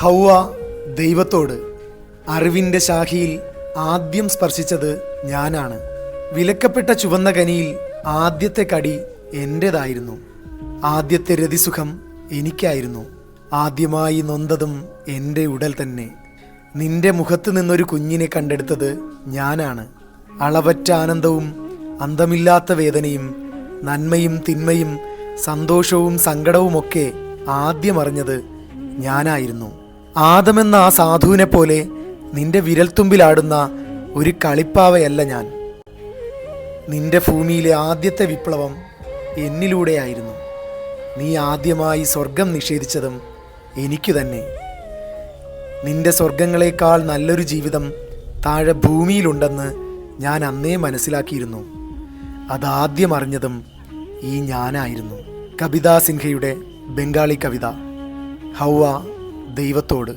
ഹൗവ ദൈവത്തോട് അറിവിന്റെ ശാഖയിൽ ആദ്യം സ്പർശിച്ചത് ഞാനാണ്. വിലക്കപ്പെട്ട ചുവന്ന കനിയിൽ ആദ്യത്തെ കടി എന്റേതായിരുന്നു. ആദ്യത്തെ രതിസുഖം എനിക്കായിരുന്നു. ആദ്യമായി നൊന്തതും എന്റെ ഉടൽ തന്നെ. നിന്റെ മുഖത്ത് നിന്നൊരു കുഞ്ഞിനെ കണ്ടെടുത്തത് ഞാനാണ്. അളവറ്റ ആനന്ദവും അന്തമില്ലാത്ത വേദനയും നന്മയും തിന്മയും സന്തോഷവും സങ്കടവുമൊക്കെ ആദ്യമറിഞ്ഞത് ഞാനായിരുന്നു. ആദമെന്ന ആ സാധുവിനെ പോലെ നിന്റെ വിരൽത്തുമ്പിലാടുന്ന ഒരു കളിപ്പാവയല്ല ഞാൻ. നിന്റെ ഭൂമിയിലെ ആദ്യത്തെ വിപ്ലവം എന്നിലൂടെയായിരുന്നു. നീ ആദ്യമായി സ്വർഗം നിഷേധിച്ചതും എനിക്കു തന്നെ. നിന്റെ സ്വർഗങ്ങളെക്കാൾ നല്ലൊരു ജീവിതം താഴെ ഭൂമിയിലുണ്ടെന്ന് ഞാൻ അന്നേ മനസ്സിലാക്കിയിരുന്നു. അതാദ്യം അറിഞ്ഞതും ഈ ഞാനായിരുന്നു. കവിതാ സിൻഹയുടെ ബംഗാളി കവിത. ഹൗവ ദൈവത്തോട്